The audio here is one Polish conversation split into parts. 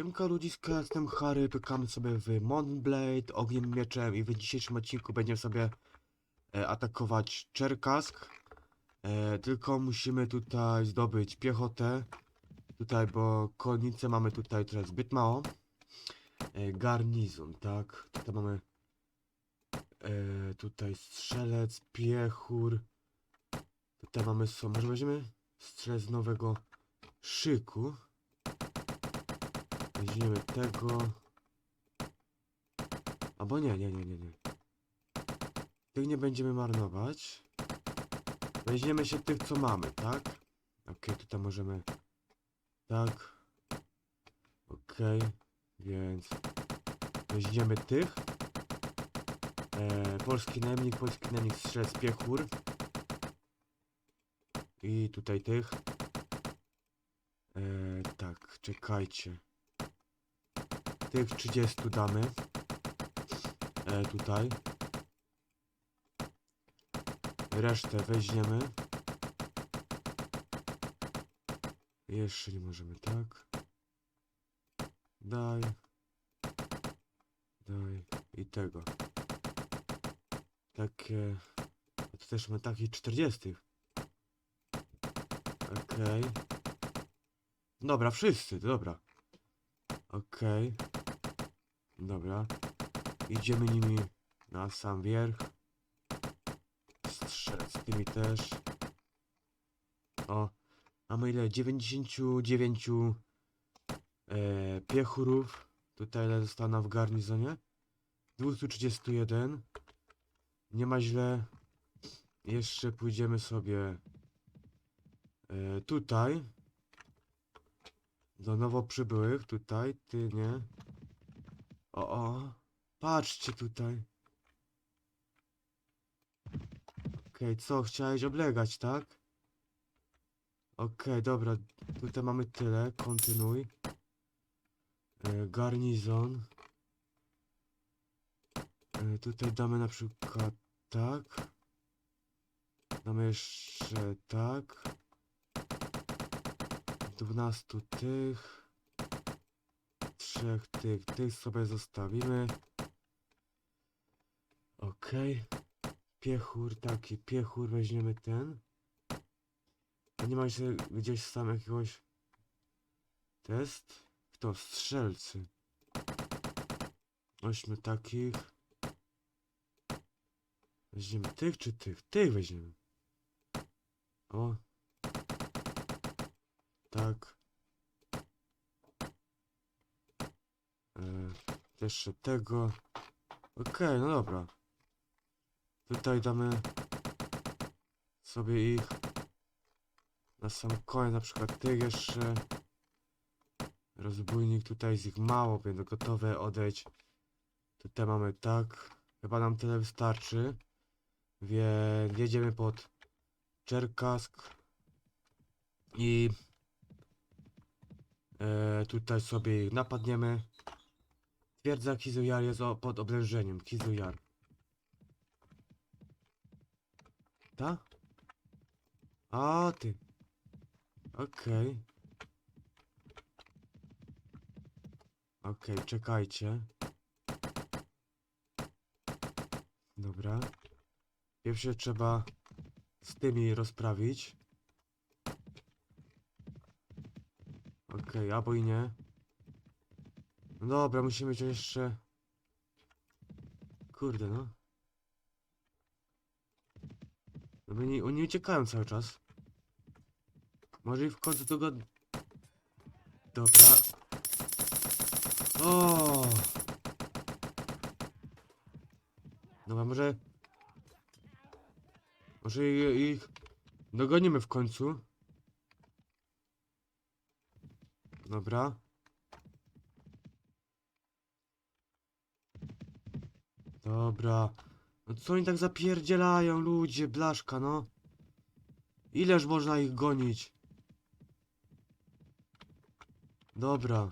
Siemka ludziska, jestem Harry, pykamy sobie w Moonblade ogniem mieczem i w dzisiejszym odcinku będziemy sobie e, atakować Czerkask. E, tylko musimy tutaj zdobyć piechotę. Tutaj, bo konnice mamy tutaj teraz zbyt mało. E, garnizon, tak. Tutaj mamy e, tutaj strzelec, piechur. Tutaj mamy, co, może weźmiemy strzelec nowego szyku. Weźmiemy tego. Albo nie, nie, nie, nie, nie. Tych nie będziemy marnować. Weźmiemy się tych, co mamy, tak? Okej, tutaj możemy... Tak. Okej, więc... Weźmiemy tych. E, polski najemnik, polski najemnik strzelec piechur. I tutaj tych. E, tak, czekajcie. Tych 30 damy. E, tutaj. Resztę weźmiemy. Jeszcze nie możemy, tak. Daj. Daj. I tego. Takie... a Tu też mamy takich 40. Okej. Dobra, wszyscy, dobra. Okej. Dobra. Idziemy nimi na sam wierch. Strzelec tymi też. O. Mamy ile? 99 e, piechurów. Tutaj ile zostało nam w garnizonie? 231. Nie ma źle. Jeszcze pójdziemy sobie e, tutaj. Do nowo przybyłych. Tutaj. Ty nie. O, o. Patrzcie tutaj. Okej, co? Chciałeś oblegać, tak? Okej, dobra. Tutaj mamy tyle. Kontynuuj. E, garnizon. E, tutaj damy na przykład tak. Damy jeszcze tak. 12 tych. Trzech tych. Tych sobie zostawimy. Okej. Piechur, taki piechur, weźmiemy ten. A nie ma się gdzieś sam jakiegoś test? Kto? Strzelcy. Ośmiu takich. Weźmiemy tych czy tych? Tych weźmiemy. O. Tak. Jeszcze tego. Okej, no dobra. Tutaj damy sobie ich na sam koniec, na przykład tych jeszcze. Rozbójnik tutaj jest ich mało, więc gotowe odejdź. Tutaj mamy tak. Chyba nam tyle wystarczy. Więc jedziemy pod Czerkask. I e, tutaj sobie ich napadniemy. Twierdza Kizujar jest o, pod oblężeniem. Kizujar. Ta? A ty. Okej. Okej, czekajcie. Dobra. Pierwsze trzeba z tymi rozprawić. Okej, albo i nie. Dobra, musimy wziąć jeszcze... Kurde, no. No bo oni, oni uciekają cały czas. Może i w końcu to. Dobra. O! Dobra, może... Może ich dogonimy w końcu. Dobra. Dobra. No co oni tak zapierdzielają, ludzie, blaszka, no. Ileż można ich gonić? Dobra.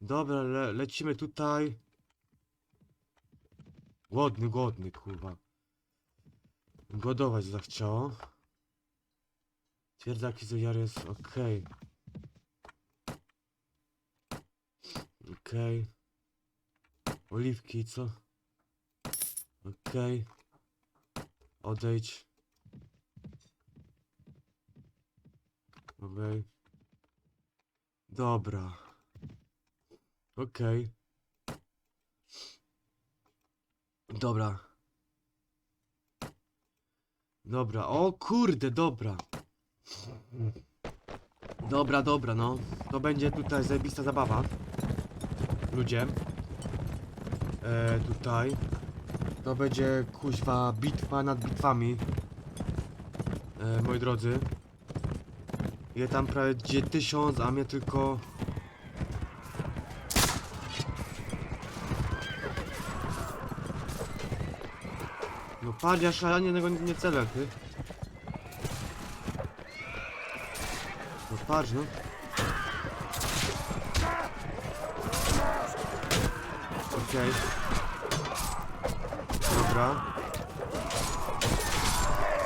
Dobra, le lecimy tutaj. Głodny, głodny, kurwa. Głodować zachciało. Twierdza Kizojar jest okej. Okej. Oliwki, co? Okej. Odejdź. Okej. Dobra. Okej. Dobra. Dobra, o kurde, dobra. Dobra, dobra, no. To będzie tutaj zajebista zabawa. Ludzie. E, tutaj. To będzie kuźwa bitwa nad bitwami. E, moi drodzy. Je tam prawie gdzie tysiąc, a mnie tylko... No patrz, ja szalenie tego nie celę, ty. No patrz, no. Okej. Dobra.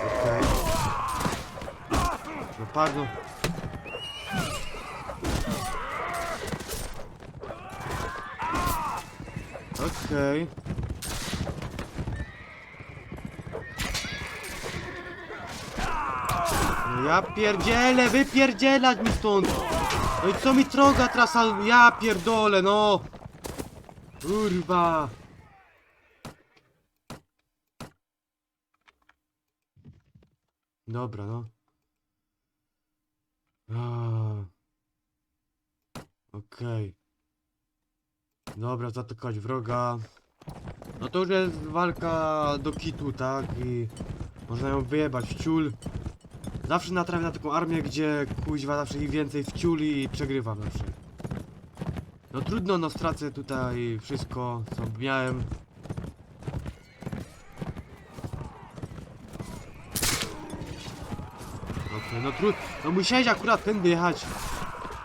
Okej. Patrz, no. Okej. No ja pierdzielę, wypierdzielać mi stąd! No i co mi droga trasa, ja pierdolę, no! Kurwa! Dobra, no. Okej. Dobra, zaatakować wroga. No to już jest walka do kitu, tak? I można ją wyjebać w ciul. Zawsze natrafię na taką armię, gdzie kuźwa zawsze ich więcej w ciuli i przegrywam zawsze. No trudno, no stracę tutaj wszystko, co miałem. Okej, no trudno, no musiałeś akurat tędy jechać.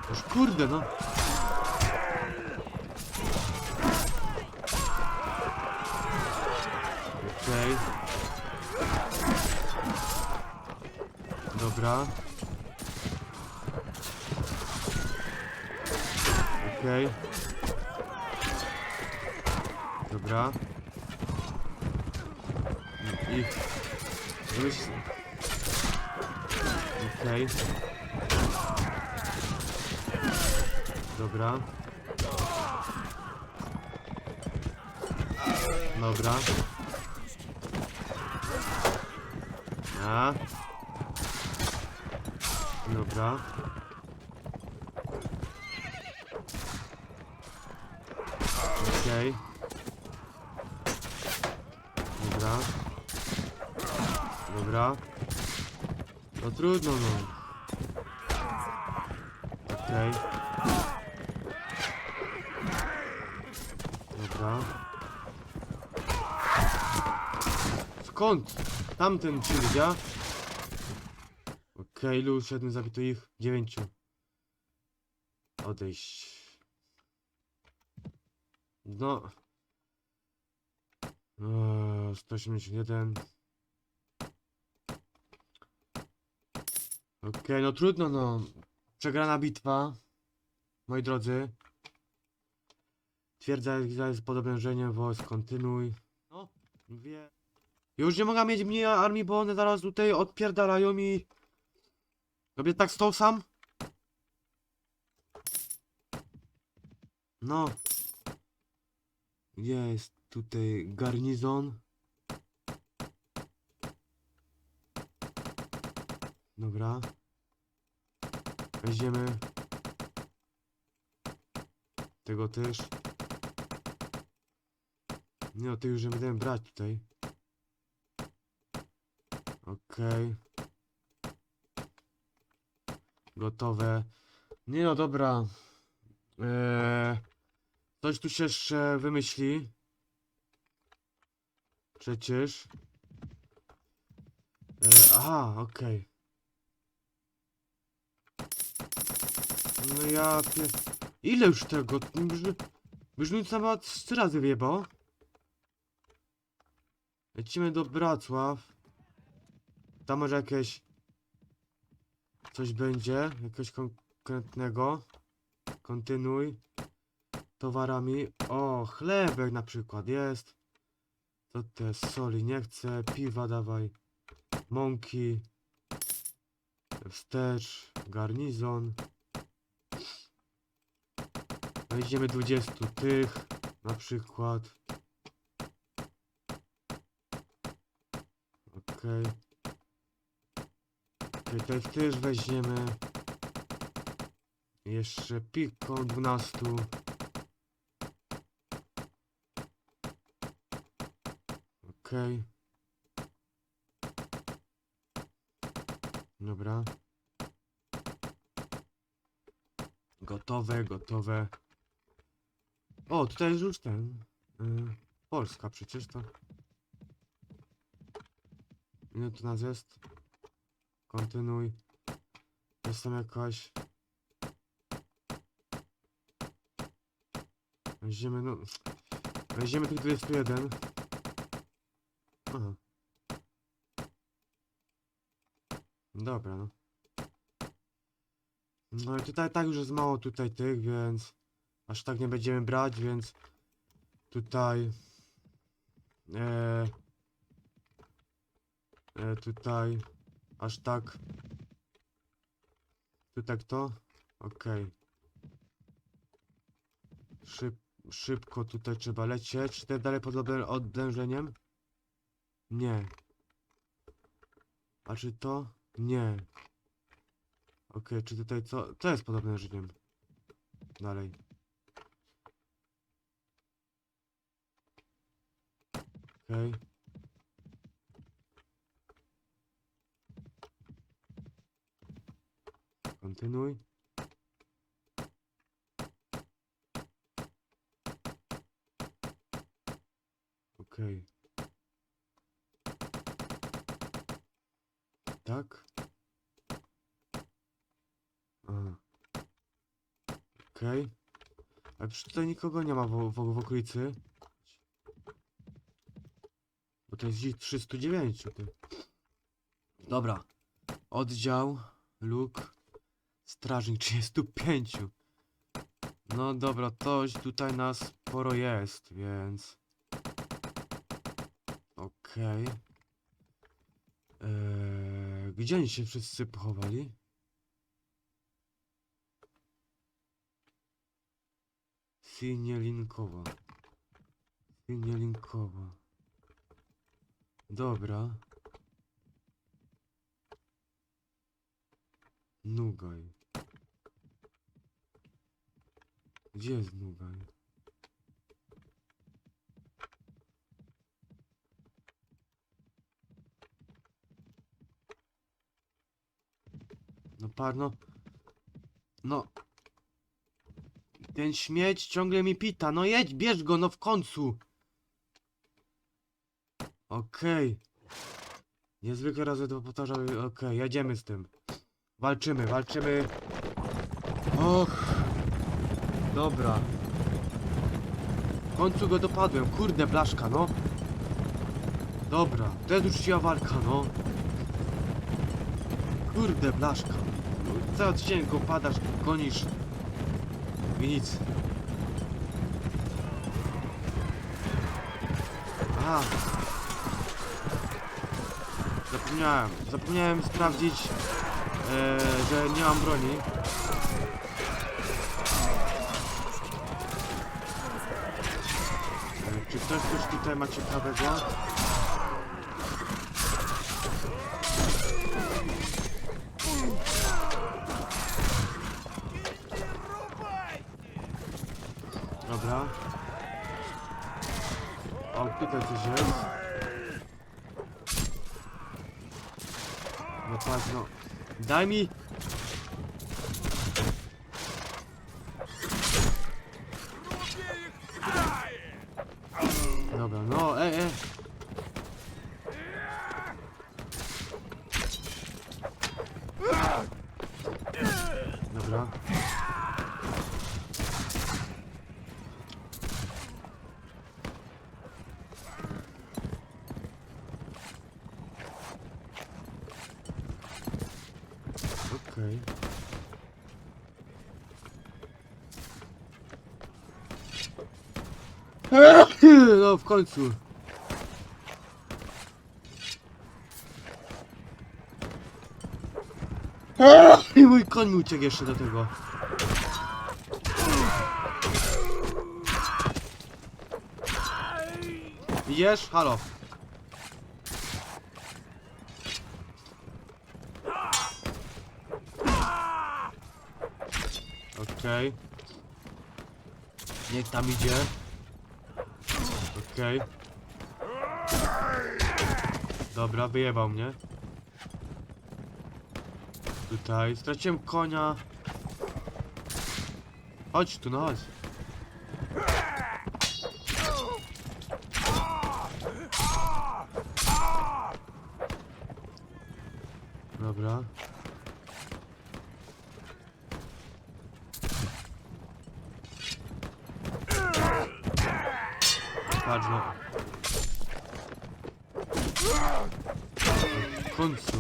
Już kurde, no. Okej. Dobra. Okej. Dobra. I... Myśl... Okej. Dobra. Dobra. A. Dobra. Okej. Dobra. Dobra. No trudno no. Okej. Dobra. Skąd? Tamten przyjdzie. Okej, luz, siedem zabito ich, dziewięciu. Odejść. No. Eee, 181. Okej, no trudno, no. Przegrana bitwa. Moi drodzy. Twierdza jest pod oblężeniem wojsk, kontynuuj. No, wie. Już nie mogę mieć mniej armii, bo one zaraz tutaj odpierdalają mi. Robię tak stał sam? No. Jest tutaj garnizon. Dobra. Weźmiemy. Tego też. Nie no, ty już nie będę brać tutaj. Okej. Gotowe. Nie no, dobra. Eee, coś tu się jeszcze wymyśli. Przecież. Eee, aha, okej. No ja. Ile już tego? Brzmi sama trzy razy wyjebał. Lecimy do Bracław. Tam może jakieś... Coś będzie? Jakiegoś konkretnego? Kontynuuj. Towarami. O, chlebek na przykład jest. To te soli nie chcę, piwa dawaj. Mąki. Wstecz, garnizon. Wejdziemy 20 tych, na przykład. Okej. Okej, tych też weźmiemy. Jeszcze piko 12. Okej. Dobra. Gotowe, gotowe. O, tutaj jest już ten. y, Polska przecież to. Ile tu nas jest? Kontynuuj. Jest tam jakaś. Weźmiemy, no. Weźmiemy tych 21. Aha. Dobra, no. No i tutaj tak już jest mało tutaj tych, więc aż tak nie będziemy brać, więc tutaj e, e, tutaj aż tak. Tutaj to okej. Szyb, szybko tutaj trzeba lecieć. Czy dalej pod oblężeniem nie a czy to nie okej czy tutaj co to jest pod oblężeniem dalej Okej. Kontynuuj. Okej. Tak? Okej. Ale przecież tutaj nikogo nie ma w, w, w okolicy. Bo to jest ich 309. Ty. Dobra. Oddział. Luk. Strażnik 35. No dobra, toś tutaj nas sporo jest, więc... Okej. Eee, gdzie oni się wszyscy pochowali? Synielinkowa. Synielinkowa. Dobra. Nugaj. Gdzie jest Nugaj? No par, no. Ten śmieć ciągle mi pita. No jedź, bierz go, no w końcu. Okej. Niezwykle razy to powtarzał. Okej, jedziemy z tym. Walczymy, walczymy. Och. Dobra. W końcu go dopadłem. Kurde, blaszka, no. Dobra, to jest uczciwa walka, no. Kurde, blaszka. Cały dzień go padasz, gonisz. I nic. A. Zapomniałem. Zapomniałem sprawdzić, e, że nie mam broni. E, czy ktoś coś tutaj ma ciekawego? Dobra. O, tutaj coś jest. No patrz, no. Daj mi! Dobra, no, e, e. Dobra. Okej. No w końcu. I mój koń mi uciekł jeszcze do tego. Jesz? Halo. Okej. Niech tam idzie. Okej. Dobra, wyjebał mnie. Tutaj. Straciłem konia. Chodź tu, no chodź. Dobra. Patrz no. W końcu.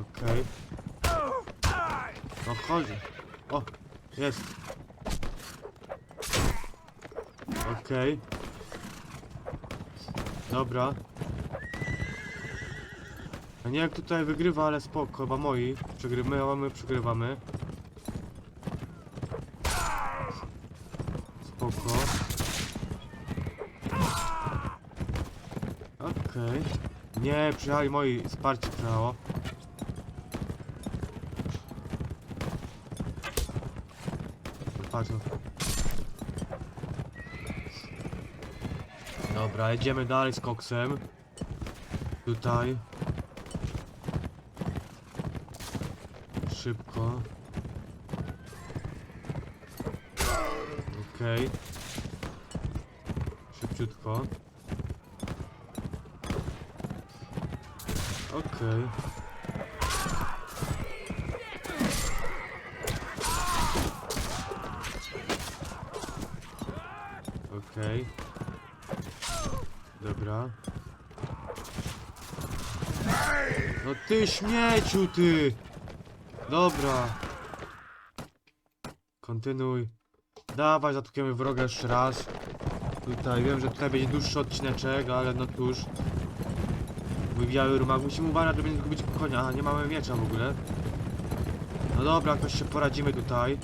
Okej. No chodź. O, jest. Okej. Dobra. Ja nie jak tutaj wygrywa, ale spoko, chyba moi. Przegrymy, a my przegrywamy. Spoko. Okej. Nie, przyjechali moi, wsparcie przyjechało. Patrz. Dobra, jedziemy dalej z koksem. Tutaj. Szybko. Okej. Szybciutko. Okej. Okej. Dobra. No ty śmieciu ty! Dobra. Kontynuuj. Dawaj, zatłukiemy wroga jeszcze raz. Tutaj, wiem, że tutaj będzie dłuższy odcineczek, ale no cóż. Mój biały rumak. Musimy uważać, żeby nie zgubić konia. Aha, nie mamy miecza w ogóle. No dobra, jakoś się poradzimy tutaj.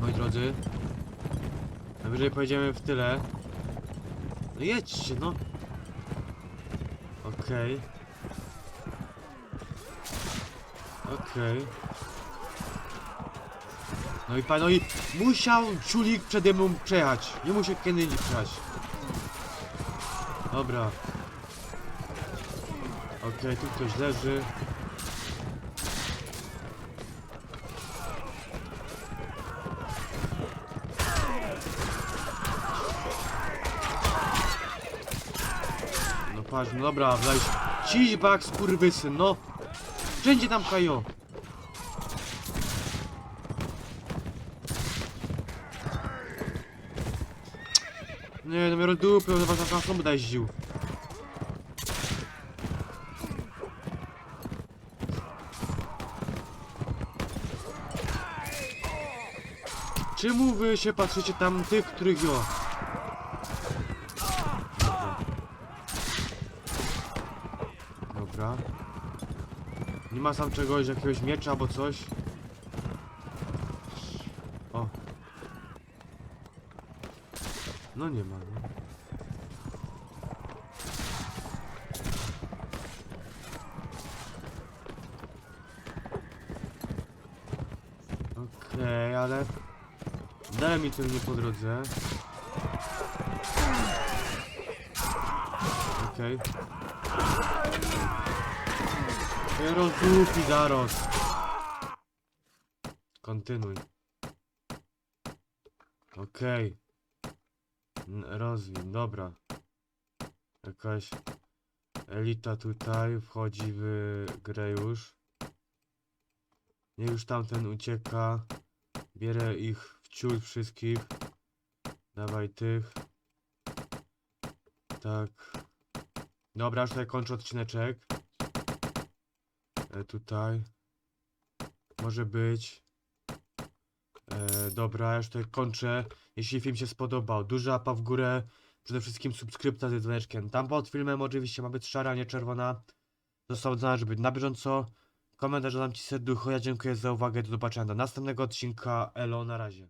Moi drodzy. Najwyżej pojedziemy w tyle. No jedźcie, no. Okej. Okej. No i pan, no i musiał ciulik przede mną przejechać. Nie musiał indziej przejechać. Dobra. Okej, tu ktoś leży. No patrz, no dobra, wlać. Ciś bak, skurwysyn, no. Wszędzie tam kajo. Nie, no mnie dupy, on was na sam daj ził. Czemu wy się patrzycie tam tych, których jo? Dobra. Dobra. Nie ma sam czegoś, jakiegoś miecza albo coś? O. No nie ma, no. Okej, ale... Daj mi ten nie po drodze. Okej. Okay. Rozdupi zaraz. Kontynuuj. Okej. N- Rozwin, dobra. Jakaś elita tutaj wchodzi w grę już. Nie już tamten ucieka. Bierę ich w ciul wszystkich. Dawaj tych. Tak. Dobra, już tutaj kończę odcineczek. E, tutaj. Może być. Dobra, ja już tutaj kończę. Jeśli film się spodobał, duża łapa w górę, przede wszystkim subskrypcja z dzwoneczkiem. Tam pod filmem oczywiście ma być szara, nie czerwona. Został żeby na bieżąco. Komentarz dam ci serducho, ja dziękuję za uwagę, do zobaczenia do następnego odcinka, elo, na razie.